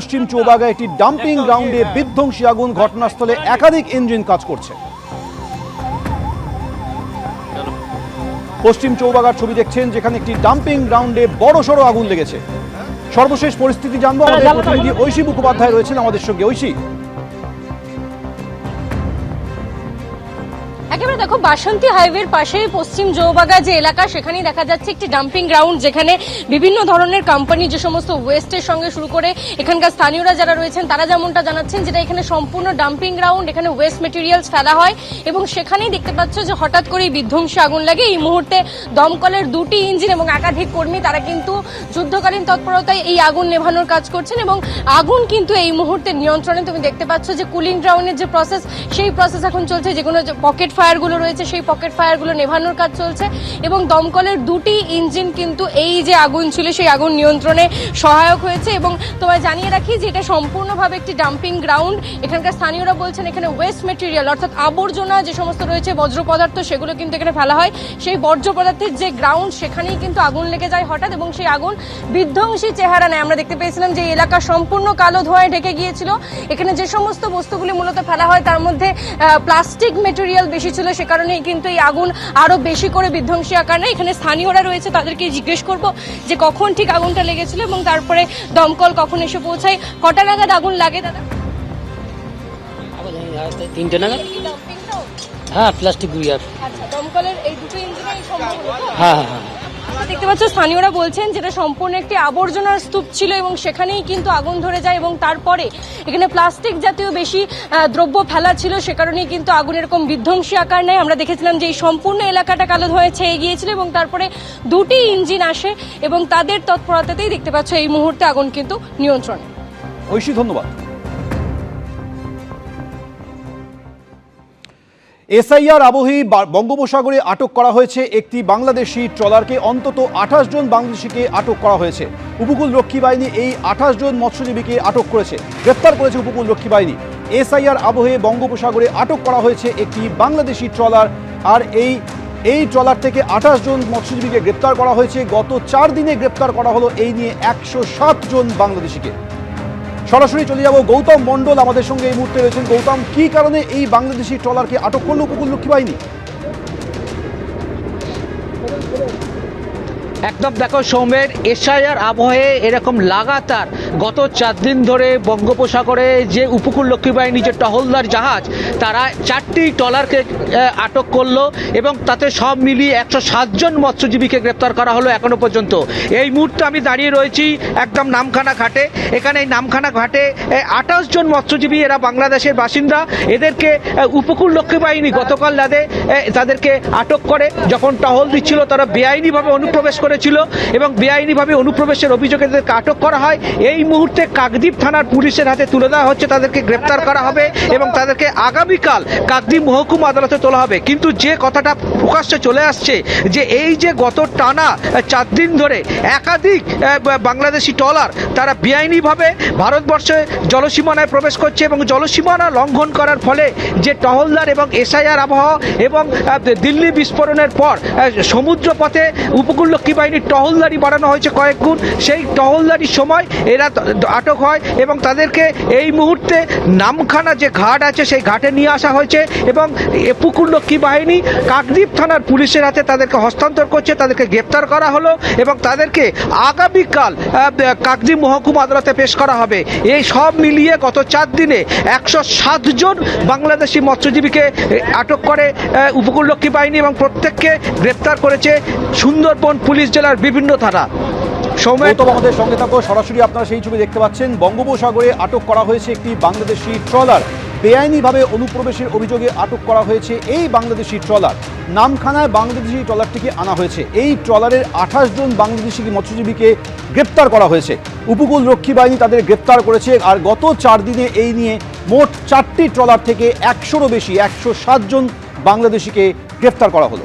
পশ্চিম চৌবাগা একটি ডাম্পিং গ্রাউন্ডে বিধ্বংসী আগুন ঘটনাস্থলে একাধিক ইঞ্জিন কাজ করছে। পশ্চিম চৌবাগার ছবি দেখছেন যেখানে একটি ডাম্পিং গ্রাউন্ডে বড় সড়ো আগুন লেগেছে। সর্বশেষ পরিস্থিতি জানব। আমাদের প্রতিনিধি ঐশী মুখোপাধ্যায় রয়েছেন আমাদের সঙ্গে। ঐশী একেবারে দেখো, বাসন্তী হাইওয়ের পাশেই পশ্চিম জৌবাগা যে এলাকা। সেখানেই দেখা যাচ্ছে একটি ডাম্পিং গ্রাউন্ড যেখানে বিভিন্ন ধরনের কোম্পানি যে সমস্ত ওয়েস্টের সঙ্গে শুরু করে এখানকার স্থানীয়রা যারা রয়েছেন, তারা যেমনটা জানাচ্ছেন যেটা এখানে সম্পূর্ণ ডাম্পিং গ্রাউন্ড এখানে ওয়েস্ট মেটেরিয়ালস ফেলা হয় এবং সেখানেই দেখতে পাচ্ছ যে হঠাৎ করেই বিধ্বংসী আগুন লাগে। এই মুহূর্তে দমকলের দুটি ইঞ্জিন এবং একাধিক কর্মী, তারা কিন্তু যুদ্ধকালীন তৎপরতায় এই আগুন নেভানোর কাজ করছেন এবং আগুন কিন্তু এই মুহূর্তে নিয়ন্ত্রণে। তুমি দেখতে পাচ্ছ যে কুলিং গ্রাউন্ডের যে প্রসেস সেই প্রসেস এখন চলছে। যেগুলো পকেট ফায়ারগুলো রয়েছে, সেই পকেট ফায়ারগুলো নেভানোর কাজ চলছে এবং দমকলের দুটি ইঞ্জিন কিন্তু এই যে আগুন ছিল, সেই আগুন নিয়ন্ত্রণে সহায়ক হয়েছে এবং তোমায় জানিয়ে রাখি যে এটা সম্পূর্ণভাবে একটি ডাম্পিং গ্রাউন্ড। এখানকার স্থানীয়রা বলছেন এখানে ওয়েস্ট মেটেরিয়াল অর্থাৎ আবর্জনা যে সমস্ত রয়েছে, বজ্র পদার্থ, সেগুলো কিন্তু এখানে ফেলা হয়। সেই বর্জ্য পদার্থের যে গ্রাউন্ড সেখানেই কিন্তু আগুন লেগে যায় হঠাৎ এবং সেই আগুন বিধ্বংসী চেহারা নেয়। আমরা দেখতে পেয়েছিলাম যে এলাকা সম্পূর্ণ কালো ধোঁয়ায় ঢেকে গিয়েছিল। এখানে যে সমস্ত বস্তুগুলি মূলত ফেলা হয়, তার মধ্যে প্লাস্টিক মেটেরিয়াল বেশি ছিল সে কারণেই কিন্তু এই আগুন আরও বেশি করে বিধ্বংসী আকার। নেয় এখানে স্থানীয়রা রয়েছে তাদেরকে জিজ্ঞেস করব যে কখন ঠিক আগুনটা লেগেছিল এবং তারপরে দমকল কখন এসে পৌঁছায়। কটা নাগাদ আগুন লাগে দাদা? তিনটে নাগাদ? হ্যাঁ প্লাস্টিক গুড়িয়ার আচ্ছা দমকলের এই দুটো ইঞ্জিনই সম্ভব হ্যাঁ হ্যাঁ হ্যাঁ। দেখতে পাচ্ছ, স্থানীয়রা বলছেন যেটা সম্পূর্ণ একটি আবর্জনার স্তূপ ছিল এবং সেখানেই কিন্তু আগুন ধরে যায় এবং তারপরে এখানে প্লাস্টিক জাতীয় বেশি দ্রব্য ফেলা ছিল, সে কারণেই কিন্তু আগুন এরকম বিধ্বংসী আকার নেয়। আমরা দেখেছিলাম যে এই সম্পূর্ণ এলাকাটা কালো ধোঁয়ায় ছেয়ে গিয়েছিল এবং তারপরে দুটি ইঞ্জিন আসে এবং তাদের তৎপরতাতেই দেখতে পাচ্ছ এই মুহূর্তে আগুন কিন্তু নিয়ন্ত্রণে। ঐশী, ধন্যবাদ। এসআইআর আবহী বা- বঙ্গোপসাগরে আটক করা হয়েছে একটি বাংলাদেশি ট্রলারকে। অন্তত আঠাশ জন বাংলাদেশিকে আটক করা হয়েছে। উপকূল রক্ষী বাহিনী এই আঠাশ জন মৎস্যজীবীকে আটক করেছে। গ্রেপ্তার করেছে উপকূল রক্ষী বাহিনী। এসআইআর আবহে বঙ্গোপসাগরে আটক করা হয়েছে একটি বাংলাদেশি ট্রলার। আর এই এই ট্রলার থেকে আঠাশ জন মৎস্যজীবীকে গ্রেপ্তার করা হয়েছে। গত চার দিনে গ্রেপ্তার করা হলো। এই নিয়ে একশো সাত জন বাংলাদেশিকে। সরাসরি চলে যাব। গৌতম মণ্ডল আমাদের সঙ্গে এই মুহূর্তে রয়েছেন। গৌতম, কি কারণে এই বাংলাদেশি ট্রলারকে আটক করল উপকূলরক্ষী বাহিনী? একদম দেখো সৌমের এসআইআর আবহে এরকম লাগাতার গত চার দিন ধরে বঙ্গোপসাগরে যে উপকূল লক্ষ্মী বাহিনী যে টহলদার জাহাজ, তারা চারটি ট্রলারকে আটক করল এবং তাতে সব মিলিয়ে একশো সাতজন মৎস্যজীবীকে গ্রেপ্তার করা হলো এখনও পর্যন্ত। এই মুহূর্তে আমি দাঁড়িয়ে রয়েছি একদম নামখানা ঘাটে। এখানে এই নামখানা ঘাটে আঠাশ জন মৎস্যজীবী, এরা বাংলাদেশের বাসিন্দা। এদেরকে উপকূল লক্ষ্মী বাহিনী গতকাল রাতে তাদেরকে আটক করে। যখন টহল দিচ্ছিল, তারা বেআইনিভাবে অনুপ্রবেশ করেছিল এবং বেআইনিভাবে অনুপ্রবেশের অভিযোগে তাদেরকে আটক করা হয়। এই মুহূর্তে কাকদ্বীপ থানার পুলিশের হাতে তুলে দেওয়া হচ্ছে তাদেরকে গ্রেপ্তার করা হবে এবং তাদেরকে আগামীকাল কাকদ্বীপ মহকুমা আদালতে তোলা হবে। কিন্তু যে কথাটা প্রকাশ্যে চলে আসছে যে এই যে গত টানা চার দিন ধরে একাধিক বাংলাদেশি ট্রলার তারা বেআইনিভাবে ভারতবর্ষে জলসীমানায় প্রবেশ করছে এবং জলসীমানা লঙ্ঘন করার ফলে যে টহলদার এবং এসআইআর আবহাওয়া এবং দিল্লি বিস্ফোরণের পর আহ, সমুদ্র পথে উপকূলরক্ষী বাহিনীর টহলদারি বাড়ানো হয়েছে কয়েক গুণ। সেই টহলদারির সময় এরা আটক হয় এবং তাদেরকে এই মুহূর্তে নামখানা যে ঘাট আছে সেই ঘাটে নিয়ে আসা হয়েছে এবং উপকূলরক্ষী বাহিনী কাকদ্বীপ থানার পুলিশের হাতে তাদেরকে হস্তান্তর করছে, তাদেরকে গ্রেপ্তার করা হলো এবং তাদেরকে আগামীকাল কাকদ্বীপ মহকুমা আদালতে পেশ করা হবে। এই সব মিলিয়ে গত চার দিনে একশো সাতজন বাংলাদেশি মৎস্যজীবীকে আটক করে উপকূলরক্ষী বাহিনী এবং প্রত্যেককে গ্রেপ্তার করেছে সুন্দরবন পুলিশ জেলার বিভিন্ন থানা। গৌতম আমাদের সঙ্গে থাকো, সরাসরি আপনারা সেই ছবি দেখতে পাচ্ছেন। বঙ্গোপসাগরে আটক করা হয়েছে একটি বাংলাদেশি ট্রলার। বেআইনিভাবে অনুপ্রবেশের অভিযোগে আটক করা হয়েছে এই বাংলাদেশি ট্রলার। নামখানায় বাংলাদেশি ট্রলারটিকে আনা হয়েছে। এই ট্রলারের আঠাশ জন বাংলাদেশি মৎস্যজীবীকে গ্রেপ্তার করা হয়েছে। উপকূল রক্ষী বাহিনী তাদের গ্রেপ্তার করেছে আর গত চার দিনে এই নিয়ে মোট চারটি ট্রলার থেকে একশোরও বেশি, একশো জন বাংলাদেশিকে গ্রেপ্তার করা হলো।